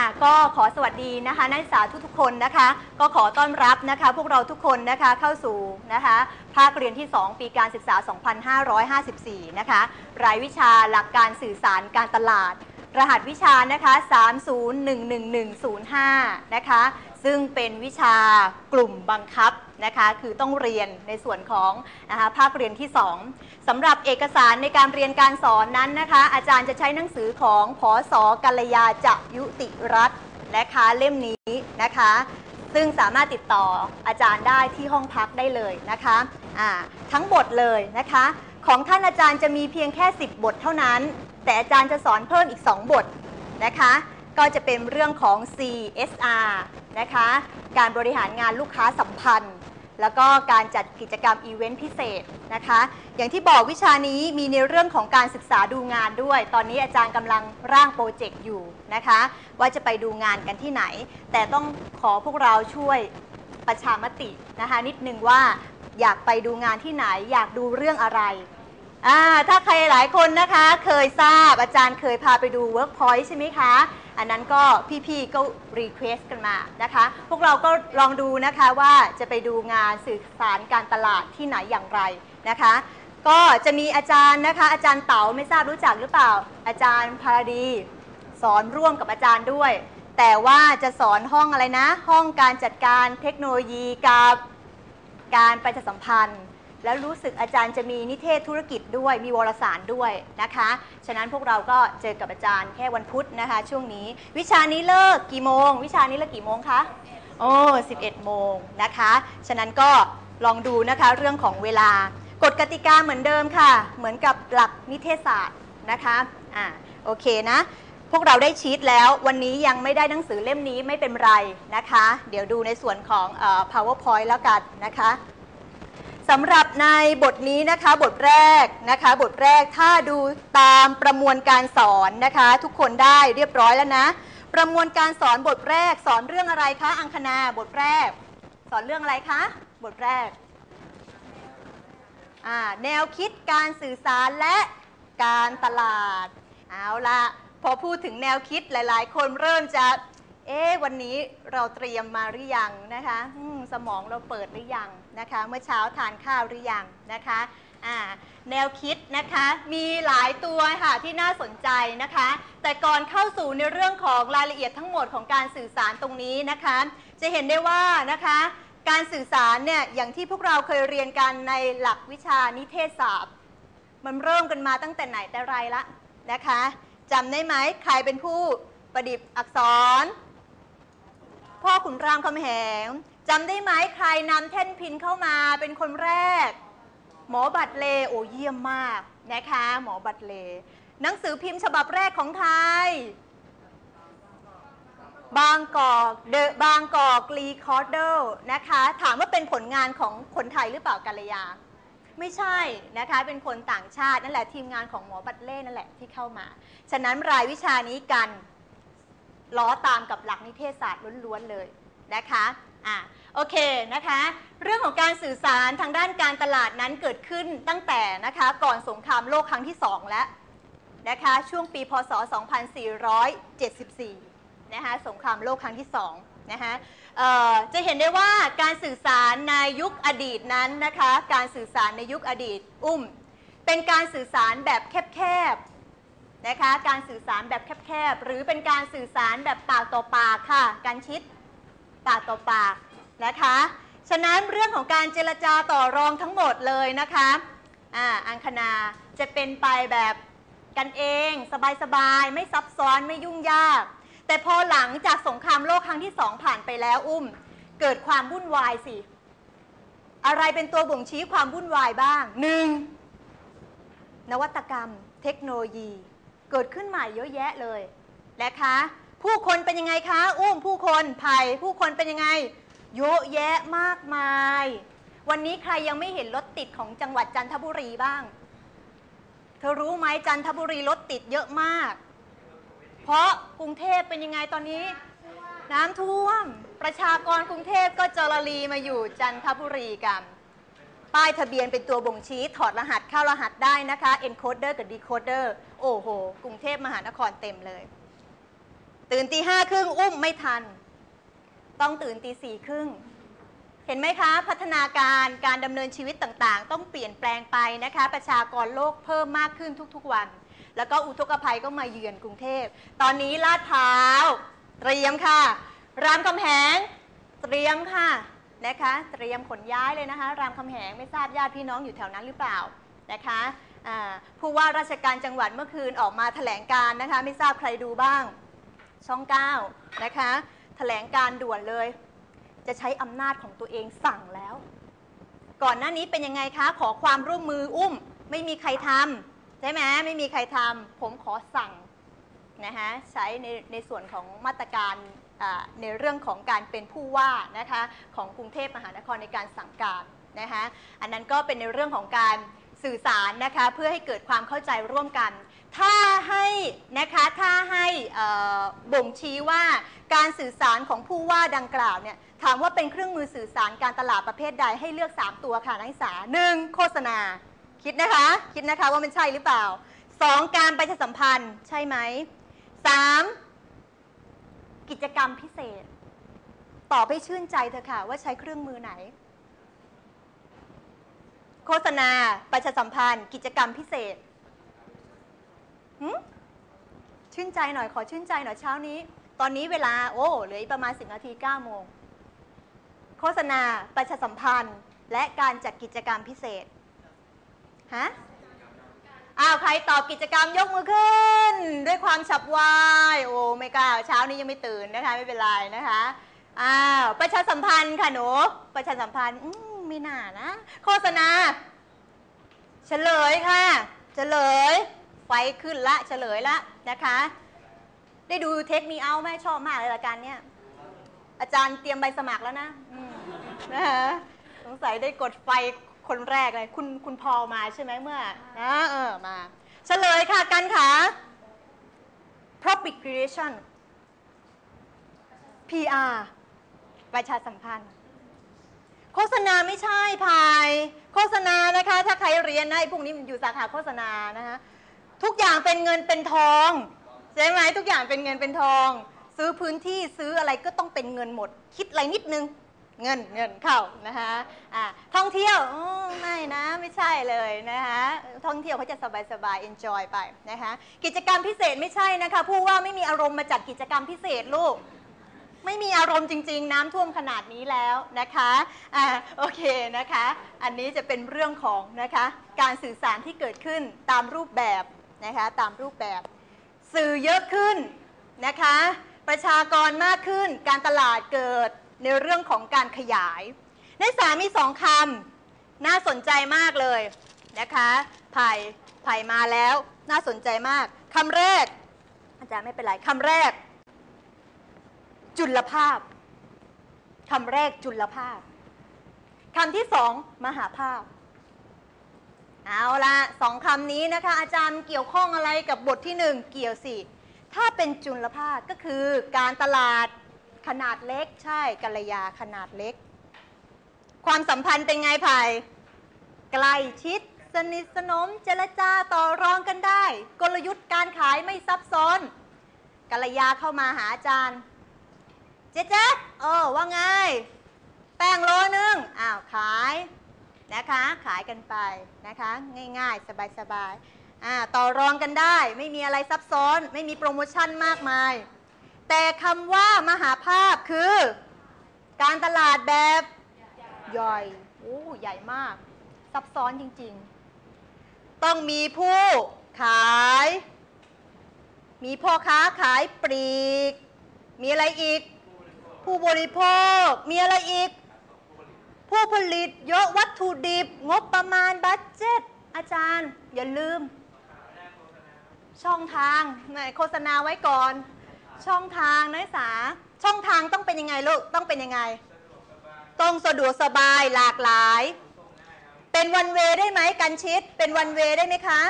อะก็ขอสวัสดีนะคะนักศึกษาทุกๆคนนะคะ ก็ขอต้อนรับนะคะ พวกเราทุกคนนะคะเข้าสู่นะคะภาคเรียนที่ 2 ปีการศึกษา 2554 นะคะ รายวิชาหลักการสื่อสารการตลาด รหัสวิชานะคะ 3011105 นะคะ ซึ่งเป็นวิชากลุ่มบังคับนะคะ คือต้องเรียนในส่วนของนะคะภาคเรียนที่ 2สำหรับเอกสารในการเรียนการสอนนั้นนะคะ อาจารย์จะใช้หนังสือของพอสกัลยาจะยุติรัตน์นะคะเล่มนี้นะคะซึ่งสามารถติดต่ออาจารย์ได้ที่ห้องพักได้เลยนะคะอ่าทั้งบทเลยนะคะ ของท่านอาจารย์จะมีเพียงแค่ 10 บทเท่านั้น แต่อาจารย์จะสอนเพิ่มอีก 2 บทนะคะ ก็จะเป็นเรื่องของ CSR นะคะ การบริหารงานลูกค้าสัมพันธ์ แล้วก็การจัดกิจกรรมอีเวนต์พิเศษนะคะ อย่างที่บอกวิชานี้มีในเรื่องของการศึกษาดูงานด้วย ตอนนี้อาจารย์กำลังร่างโปรเจกต์อยู่นะคะ ว่าจะไปดูงานกันที่ไหน แต่ต้องขอพวกเราช่วยประชามตินะคะนิดนึงว่าอยากไปดูงานที่ไหน อยากดูเรื่องอะไร อ่าถ้าใครหลายคนนะคะเคยทราบอาจารย์เคยพาไปดู Workpoint ใช่ไหมคะ อันนั้นก็พี่ๆก็รีเควสกันมานะคะ พวกเราก็ลองดูนะคะว่าจะไปดูงานสื่อสารการตลาดที่ไหนอย่างไรนะคะ ก็จะมีอาจารย์นะคะ อาจารย์เต๋าไม่ทราบรู้จักหรือเปล่า อาจารย์พาราดี สอนร่วมกับอาจารย์ด้วย แต่ว่าจะสอนห้องอะไรนะ ห้องการจัดการเทคโนโลยีกับการประชาสัมพันธ์ แล้วรู้สึกอาจารย์จะมีนิเทศธุรกิจด้วย มีวารสารด้วยนะคะ ฉะนั้นพวกเราก็เจอกับอาจารย์แค่วันพุธนะคะ ช่วงนี้ วิชานี้เลิกกี่โมง วิชานี้เลิกกี่โมงคะ โอ้11 โมงนะคะ ฉะนั้นก็ลองดูนะคะเรื่องของเวลากฎกติกาเหมือนเดิมค่ะ เหมือนกับหลักนิเทศศาสตร์นะคะอ่าโอเคนะ พวกเราได้ชีตแล้ว วันนี้ยังไม่ได้หนังสือเล่มนี้ไม่เป็นไรนะคะ เดี๋ยวดูในส่วนของเออ powerpoint แล้วกันนะคะ สำหรับในบทนี้นะคะบทแรกนะคะบทแรกถ้าดูตามประมวลการสอนนะคะ ทุกคนได้เรียบร้อยแล้วนะ ประมวลการสอนบทแรกสอนเรื่องอะไรคะอังคณาบทแรก สอนเรื่องอะไรคะบทแรกแนวคิดการสื่อสารและการตลาดเอาละพอพูดถึงแนวคิดหลาย ๆ คนเริ่มจะเอ๊ะวันนี้เราเตรียมมาหรือยังนะคะมสมองเราเปิดหรือยังนะคะ เมื่อเช้าทานข้าวหรือยังนะคะอ่าแนวคิดนะคะมีหลายตัวค่ะที่น่าสนใจนะคะ แต่ก่อนเข้าสู่ในเรื่องของรายละเอียดทั้งหมดของการสื่อสารตรงนี้นะคะ จะเห็นได้ว่านะคะการสื่อสารเนี่ยอย่างที่พวกเราเคยเรียนกันในหลักวิชานิเทศศาสตร์ มันเริ่มกันมาตั้งแต่ไหนแต่ไรละนะคะจำได้ไหมใครเป็นผู้ประดิษฐ์อักษร พ่อขุนรามคำแหง จำได้ไหมใครนำแท่นพินเข้ามาเป็นคนแรก หมอบัตเลโอเยี่ยมมากนะคะ หมอบัตเล หนังสือพิมพ์ฉบับแรกของไทย บางกอกเดบางกอกรีคอร์เดอร์นะคะ ถามว่าเป็นผลงานของคนไทยหรือเปล่ากัลยา ไม่ใช่นะคะ เป็นคนต่างชาตินั่นแหละทีมงานของหมอบัตเล่นั่นแหละที่เข้ามา ฉะนั้นรายวิชานี้กันล้อตามกับหลักนิเทศศาสตร์ล้วนๆเลยนะคะ อะโอเคนะคะ เรื่องของการสื่อสารทางด้านการตลาดนั้นเกิดขึ้นตั้งแต่นะคะก่อนสงครามโลกครั้งที่ 2 แล้วนะคะช่วงปีพศ 2474 นะคะสงครามโลกครั้งที่ 2 นะคะจะเห็นได้ว่าการสื่อสารในยุคอดีตนั้นนะคะการสื่อสารในยุคอดีตอุ้ม เป็นการสื่อสารแบบแคบๆนะคะการสื่อสารแบบแคบๆหรือเป็นการสื่อสารแบบปากต่อปากค่ะการชิด ปากต่อปากนะคะ ฉะนั้นเรื่องของการเจรจาต่อรองทั้งหมดเลยนะคะอ่าอังคณาจะเป็นไปแบบกันเองสบายๆ ไม่ซับซ้อนไม่ยุ่งยาก แต่พอหลังจากสงครามโลกครั้งที่สองผ่านไปแล้วอุ้ม เกิดความวุ่นวายสิ อะไรเป็นตัวบ่งชี้ความวุ่นวายบ้างหนึ่งนวัตกรรม เทคโนโลยี เกิดขึ้นใหม่เยอะแยะเลยนะคะ ผู้คนเป็นยังไงคะ อุ้มผู้คนภัยผู้คนเป็นยังไง เยอะแยะมากมาย วันนี้ใครยังไม่เห็นรถติดของจังหวัดจันทบุรีบ้าง เธอรู้ไหมจันทบุรีรถติดเยอะมาก เพราะกรุงเทพเป็นยังไงตอนนี้ น้ำท่วม ประชากรกรุงเทพก็จรลีมาอยู่จันทบุรีกัน ป้ายทะเบียนเป็นตัวบ่งชี้ถอดรหัสเข้ารหัสได้นะคะ encoder กับ decoder โอ้โห กรุงเทพมหานครเต็มเลย ตื่นตีห้าครึ่งอุ้มไม่ทัน ต้องตื่นตีสี่ครึ่งเห็นไหมคะพัฒนาการการดำเนินชีวิตต่างๆ ต้องเปลี่ยนแปลงไปนะคะ ประชากรโลกเพิ่มมากขึ้นทุกๆวัน แล้วก็อุทกภัยก็มาเยือนกรุงเทพ ตอนนี้ลาดพร้าวเตรียมค่ะ รามคำแหงเตรียมค่ะนะคะ เตรียมขนย้ายเลยนะคะ รามคำแหงไม่ทราบญาติพี่น้องอยู่แถวนั้นหรือเปล่านะคะผู้ว่าราชการจังหวัดเมื่อคืนออกมาแถลงการนะคะ ไม่ทราบใครดูบ้าง ช่อง 9 นะคะแถลงการด่วนเลย จะใช้อำนาจของตัวเองสั่งแล้ว ก่อนหน้านี้เป็นยังไงคะ ขอความร่วมมืออุ้ม ไม่มีใครทำใช่ไหมไม่มีใครทำผมขอสั่งนะคะใช้ในในส่วนของมาตรการในเรื่องของการเป็นผู้ว่านะคะของกรุงเทพมหานครในการสั่งการนะคะอันนั้นก็เป็นในเรื่องของการสื่อสารนะคะเพื่อให้เกิดความเข้าใจร่วมกัน ถ้าให้นะคะถ้าให้เอ่อบ่งชี้ว่าการสื่อสารของผู้ว่าดังกล่าวเนี่ยถามว่าเป็นเครื่องมือสื่อสารการตลาดประเภทใดให้เลือก 3 ตัวค่ะนักศึกษาหนึ่งโฆษณา คิดนะคะ คิดนะคะว่ามันใช่หรือเปล่า 2. การประชาสัมพันธ์ใช่ไหม 3. กิจกรรมพิเศษ ตอบให้ชื่นใจเถอค่ะ ว่าใช้เครื่องมือไหน โฆษณา ประชาสัมพันธ์ กิจกรรมพิเศษ ชื่นใจหน่อยขอชื่นใจหน่อยเช้านี้ ตอนนี้เวลาโอ้เหลืออีกประมาณ10นาที9โมงโฆษณาประชาสัมพันธ์ และการจัดกิจกรรมพิเศษฮะอ้าวใครตอบกิจกรรมยกมือขึ้น ด้วยความฉับไวโอ้ไม่กล้าเช้านี้ยังไม่ตื่นนะคะไม่เป็นไรนะคะอ้าวประชาสัมพันธ์ค่ะหนูประชาสัมพันธ์อืมไม่น่านะ โฆษณา เฉลยค่ะ เฉลย ไฟขึ้นละเฉลยละนะคะ ได้ดูเทคมีเอาไหมชอบมากเลยรายการเนี้ยอาจารย์เตรียมใบสมัครแล้วนะนะคะสงสัยได้กดไฟคนแรกเลย คุณคุณพอลมาใช่ไหมเมื่อเออมา เฉลยค่ะกันค่ะ propagation PR ประชาสัมพันธ์ โฆษณาไม่ใช่พาย โฆษณานะคะ ถ้าใครเรียนนะไอ้พวกนี้มันอยู่สาขาโฆษณานะคะ ทุกอย่างเป็นเงินเป็นทองใช่ไหมทุกอย่างเป็นเงินเป็นทอง ซื้อพื้นที่ซื้ออะไรก็ต้องเป็นเงินหมด คิดอะไรนิดนึง เงินเงินเข้านะคะอ่าท่องเที่ยวไม่นะไม่ใช่เลยนะคะท่องเที่ยวเขาจะสบายสบายๆ enjoy ไปนะคะกิจกรรมพิเศษไม่ใช่นะคะผู้ว่าไม่มีอารมณ์มาจัดกิจกรรมพิเศษลูกไม่มีอารมณ์จริง ๆ น้ำท่วมขนาดนี้แล้วนะคะ อ่า โอเคนะคะ อันนี้จะเป็นเรื่องของนะคะ การสื่อสารที่เกิดขึ้นตามรูปแบบ นะคะตามรูปแบบ สื่อเยอะขึ้นนะคะ ประชากรมากขึ้น การตลาดเกิดในเรื่องของการขยายในสามมีสองคำน่าสนใจมากเลยนะคะไผ่ไผ่มาแล้วน่าสนใจมากคำแรก อาจารย์ไม่เป็นไรคำแรก จุลภาพคำแรกจุลภาพคำที่สองมหาภาพ เอาละสองคำนี้นะคะ อาจารย์เกี่ยวข้องอะไรกับบทที่หนึ่งเกี่ยวสิ ถ้าเป็นจุลภาคก็คือการตลาดขนาดเล็กใช่กัลยาขนาดเล็ก ความสัมพันธ์เป็นไงภัยใกล้ชิด สนิทสนมเจรจาต่อรองกันได้ กลยุทธ์การขายไม่ซับซ้อนกัลยาเข้ามาหาอาจารย์ เจ๊เจ๊เออว่าไง แป้งโลนึงอ้าวขาย นะคะ ขายกันไปนะคะ ง่ายๆ สบายๆอ่าต่อรองกันได้ ไม่มีอะไรซับซ้อน ไม่มีโปรโมชั่นมากมาย แต่คำว่ามหาภาพคือ การตลาดแบบใหญ่โอ้ใหญ่มาก ซับซ้อนจริงๆ ต้องมีผู้ขาย มีพ่อค้าขายปลีก มีอะไรอีก ผู้บริโภค มีอะไรอีก ผู้ผลิตเยอะวัตถุดิบ งบประมาณบัตเจ็ตอาจารย์ อย่าลืม ช่องทางไหนโฆษณาไว้ก่อน ช่องทางนักศึกษาช่องทางต้องเป็นยังไงลูกต้องเป็นยังไง ต้องสะดวกสบายหลากหลาย เป็นวันเวได้ไหมกันชิด เป็นวันเวได้ไหมคะ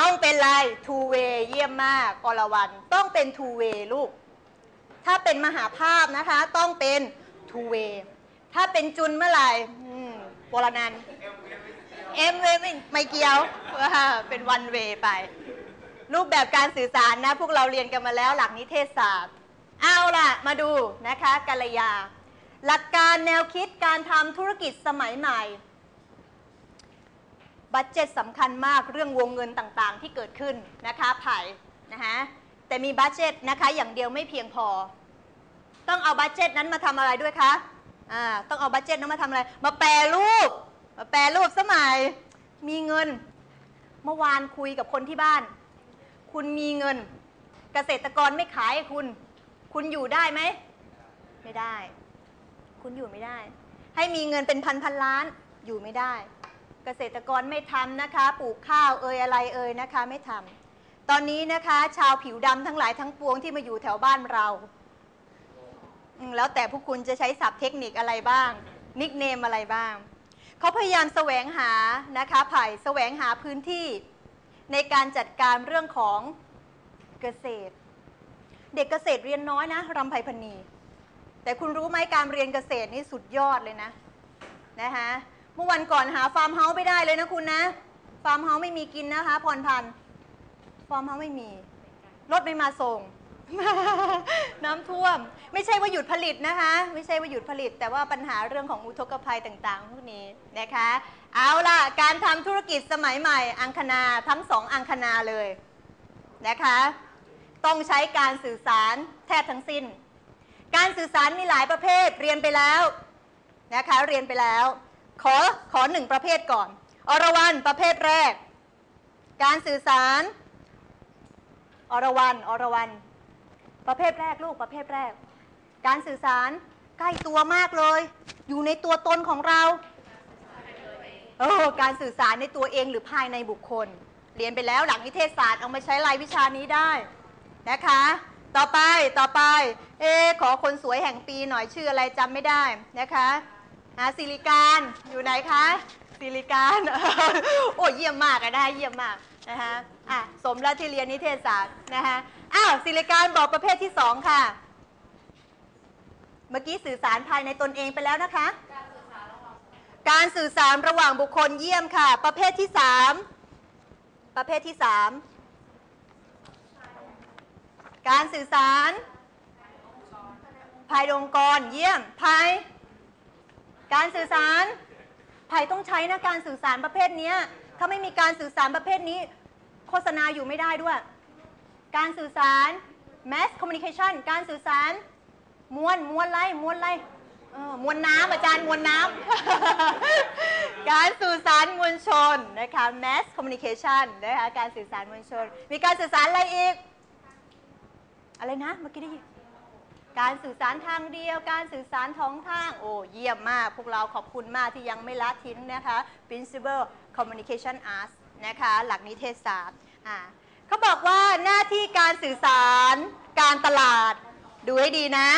ต้องเป็นไร two way เยี่ยมมากกรวันต้องเป็น two way ลูก ถ้าเป็นมหาภาพนะคะ ต้องเป็น two way ถ้าเป็นจุนเมื่อไหร่อืมวรนันเอ็มเวไม่ไม่เกี่ยวอ่าเป็น one way ไป รูปแบบการสื่อสารนะ พวกเราเรียนกันมาแล้วหลักนิเทศศาสตร์ เอาล่ะ มาดูนะคะกัลยา หลักการแนวคิดการทำธุรกิจสมัยใหม่ บัตเจ็ตสำคัญมากเรื่องวงเงินต่างๆ ที่เกิดขึ้นนะคะไผ่นะคะแต่มีบัตเจ็ตนะคะอย่างเดียวไม่เพียงพอ ต้องเอาบัตเจ็ตนั้นมาทำอะไรด้วยคะอ่าต้องเอาบัตเจ็ตนั้นมาทำอะไร มาแปรรูป มาแปรรูปสมัย มีเงิน เมื่อวานคุยกับคนที่บ้าน คุณมีเงิน เกษตรกรไม่ขายคุณ คุณอยู่ได้ไหม ไม่ได้ คุณอยู่ไม่ได้ ให้มีเงินเป็นพันพันล้าน อยู่ไม่ได้ เกษตรกรไม่ทำนะคะ ปลูกข้าวเอ่ยอะไรเอ่ยนะคะ ไม่ทำตอนนี้นะคะ ชาวผิวดำทั้งหลายทั้งปวงที่มาอยู่แถวบ้านเรา อืมแล้วแต่พวกคุณจะใช้ศัพท์เทคนิคอะไรบ้าง นิกเนมอะไรบ้าง เขาพยายามแสวงหานะคะไผ่แสวงหาพื้นที่ ในการจัดการเรื่องของเกษตร เด็กเกษตรเรียนน้อยนะรำไพพณีแต่คุณรู้ไหมการเรียนเกษตรนี่สุดยอดเลยนะนะคะเมื่อวันก่อนหาฟาร์มเฮาส์ไม่ได้เลยนะคุณนะฟาร์มเฮาส์ไม่มีกินนะคะพรพันธ์ฟาร์มเฮาส์ไม่มีรถไม่มาส่ง น้ำท่วม ไม่ใช่ว่าหยุดผลิตนะคะ ไม่ใช่ว่าหยุดผลิต แต่ว่าปัญหาเรื่องของอุทกภัยต่างๆ พวกนี้นะคะ เอาล่ะ การทำธุรกิจสมัยใหม่ อังคณาทั้งสองอังคณาเลยนะคะ ต้องใช้การสื่อสารแทบทั้งสิ้น การสื่อสารมีหลายประเภทเรียนไปแล้วนะคะ เรียนไปแล้ว ขอขอหนึ่งประเภทก่อน อรวรันประเภทแรก การสื่อสาร อรวรันอรวรัน ประเภทแรกลูกประเภทแรก การสื่อสารใกล้ตัวมากเลย อยู่ในตัวตนของเราเออการสื่อสารในตัวเองหรือภายในบุคคล เรียนไปแล้วหลังนิเทศศาสตร์เอามาใช้รายวิชานี้ได้นะคะ ต่อไปต่อไป เอขอคนสวยแห่งปีหน่อยชื่ออะไรจำไม่ได้นะคะหาสิริการอยู่ไหนคะสิริการโอ้เยี่ยมมากอะได้เยี่ยมมากนะคะอะสมแล้วที่เรียนนิเทศศาสตร์นะคะ อ้าวสิริการบอกประเภทที่สองค่ะ เมื่อกี้สื่อสารภายในตนเองไปแล้วนะคะ การสื่อสารระหว่างบุคคลเยี่ยมค่ะ ประเภทที่สามประเภทที่สามการสื่อสารภายในองค์กรเยี่ยมภายการสื่อสารภายต้องใช้นะการสื่อสารประเภทนี้ถ้าไม่มีการสื่อสารประเภทนี้ โฆษณาอยู่ไม่ได้ด้วย การสื่อสาร mass communication การสื่อสาร มวล มวลไรมวลไรมวลน้ำอาจารย์มวลน้ำ การสื่อสารมวลชนนะคะ mass communication นะคะการสื่อสารมวลชน มีการสื่อสารอะไรอีก อะไรนะเมื่อกี้ได้ยินการสื่อสารทางเดียว การสื่อสารท้องทาง โอ้เยี่ยมมาก พวกเราขอบคุณมากที่ยังไม่ละทิ้งนะคะ principle communication arts นะคะ หลักนิเทศศาสตร์อ่า เขาบอกว่าหน้าที่การสื่อสารการตลาด ดูให้ดีนะ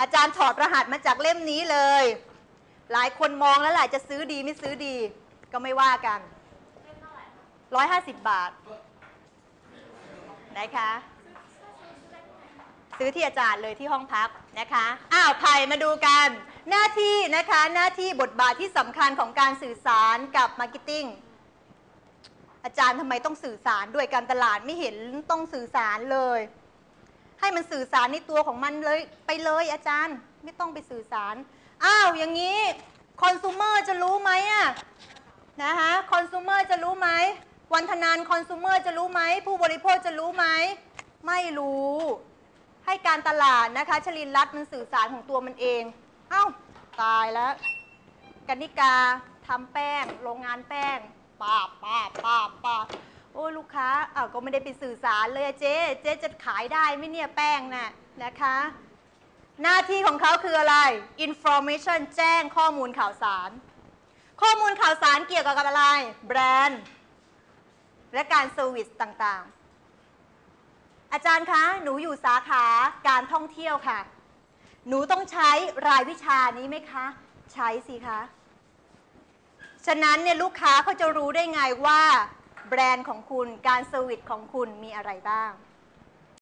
อาจารย์ถอดรหัสมาจากเล่มนี้เลย หลายคนมองแล้วแหละจะซื้อดีไม่ซื้อดี ก็ไม่ว่ากัน150บาทนะคะซื้อที่อาจารย์เลยที่ห้องพักนะคะอ้าวไผ่มาดูกัน หน้าที่นะคะหน้าที่บทบาทที่สำคัญของการสื่อสารกับมาร์เก็ตติ้ง อาจารย์ทำไมต้องสื่อสารด้วยการตลาดไม่เห็นต้องสื่อสารเลย ให้มันสื่อสารในตัวของมันเลยไปเลยอาจารย์ไม่ต้องไปสื่อสาร อ้าวอย่างนี้คอน sumer จะรู้ไหมอะนะคะคอน sumer จะรู้ไหมวันธนานคอน sumer จะรู้ไหมผู้บริโภคจะรู้ไหมไม่รู้ ให้การตลาดนะคะชลินรัตน์มันสื่อสารของตัวมันเองเอ้าตายแล้วกนิกาทำแป้ง โรงงานแป้ง ป้าบป้าบป้าบป้าบโอ้ยลูกค้าอ้าวก็ไม่ได้ไปสื่อสารเลยอะเจ๊ เจ๊จะขายได้ไหมเนี่ยแป้งน่ะนะคะ หน้าที่ของเขาคืออะไร information แจ้งข้อมูลข่าวสาร ข้อมูลข่าวสารเกี่ยวกับอะไร แบรนด์ และการเซอร์วิสต่างๆ อาจารย์คะ หนูอยู่สาขาการท่องเที่ยวค่ะ หนูต้องใช้รายวิชานี้ไหมคะ ใช้สิคะ ฉะนั้นเนี่ยลูกค้าเขาจะรู้ได้ไงว่าแบรนด์ของคุณการเซอร์วิสของคุณมีอะไรบ้าง